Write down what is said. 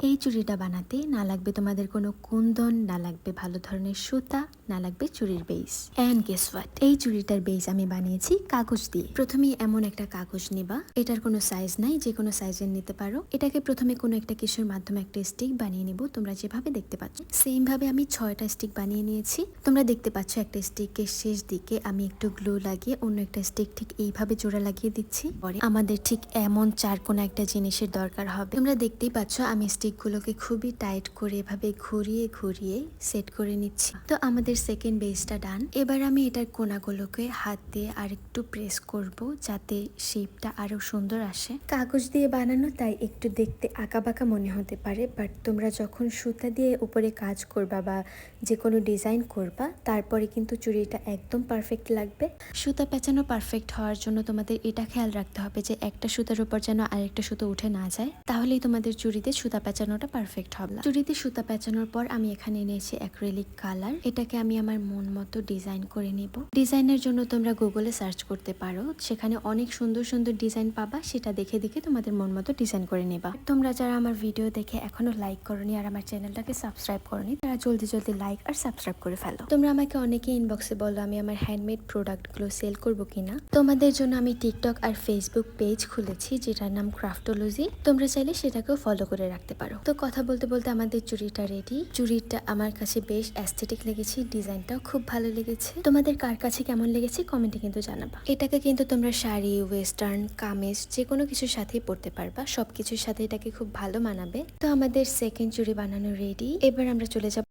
এই চুড়িটা বানাতে না লাগবে তোমাদের কোনো কুন্দন না লাগবে ভালো ধরনের সুতা না লাগবে চুড়ির বেস অ্যান্ড গেস হোয়াট এই চুড়িটার বেস আমি বানিয়েছি কাগজ দিয়ে। প্রথমে এমন একটা কাগজ নিবা। এটার কোনো সাইজ নাই, যে কোনো সাইজের নিতে পারো। এটাকে প্রথমে কোনো একটা কিছুর মাধ্যমে একটা স্টিক বানিয়ে নিব। তোমরা যেভাবে দেখতে পাচ্ছ। সেম ভাবে আমি ছয়টা স্টিক বানিয়ে নিয়েছি। তোমরা দেখতে পাচ্ছ একটা স্টিকের শেষ দিকে আমি একটু গ্লু লাগিয়ে অন্য একটা স্টিক ঠিক এইভাবে জোড়া লাগিয়ে দিচ্ছি। পরে আমাদের ঠিক এমন চার কোনো একটা জিনিসের দরকার হবে। তোমরা দেখতেই পাচ্ছ আমি স্টিকগুলোকে খুবই টাইট করে এভাবে ঘুরিয়ে ঘুরিয়ে সেট করে নিচ্ছি। তো আমাদের সেকেন্ড বেসটা ডান এবার আমি এটার কোনাগুলোকে হাত দিয়ে আর একটু প্রেস করব যাতে শেপটা আরও সুন্দর আসে। কাগজ দিয়ে বানানো, তাই একটু দেখতে আঁকাবাঁকা মনে হতে পারে বাট তোমরা যখন সুতা দিয়ে উপরে কাজ করবা বা যে কোনো ডিজাইন করবা, তারপরে কিন্তু চুড়িটা একদম পারফেক্ট লাগবে। সুতা পেঁচানো পারফেক্ট হওয়ার জন্য তোমাদের এটা খেয়াল রাখতে হবে যে একটা সুতার উপর যেন আরেকটা সুতো উঠে না যায়, তাহলেই তোমাদের চুড়িতে সুতা পেঁচানোটা পারফেক্ট হবে চুড়িতে সুতা পেঁচানোর পর আমি এখানে নিয়েছি অ্যাক্রিলিক কালার এটাকে আমি আমার মন মতো ডিজাইন করে নেব। ডিজাইনের জন্য তোমরা গুগলে সার্চ করতে পারো। সেখানে অনেক সুন্দর সুন্দর ডিজাইন পাবা, সেটা দেখে দেখে তোমাদের মন মতো ডিজাইন করে নেবা। তোমরা যারা আমার ভিডিও দেখে এখনও লাইক করনি আর আমার চ্যানেলটাকে সাবস্ক্রাইব করনি, তারা জলদি জলদি লাইক আর সাবস্ক্রাইব করে ফেলো। তোমরা আমাকে অনেকে ইনবক্সে বলো, আমি আমার হ্যান্ডমেড প্রোডাক্টগুলো সেল করব কিনা? তোমাদের জন্য আমি টিকটক আর ফেসবুক পেজ খুলেছি, যেটার নাম ক্রাফটোলজি তোমরা চাইলে সেটাকেও ফলো করে রাখতে পারো। তো কথা বলতে বলতে আমাদের চুড়িটা রেডি চুড়িটা আমার কাছে বেশ অ্যাস্থেটিক লেগেছে ডিজাইনটাও খুব ভালো লেগেছে। তোমাদের কার কাছে কেমন লেগেছে কমেন্টে কিন্তু জানাবা। এটাকে কিন্তু তোমরা শাড়ি ওয়েস্টার্ন কামিজ যে কোনো কিছুর সাথেই পরতে পারবা। সব কিছুর সাথে এটাকে খুব ভালো মানাবে। তো আমাদের সেকেন্ড চুড়ি বানানো রেডি এবার আমরা চলে যাব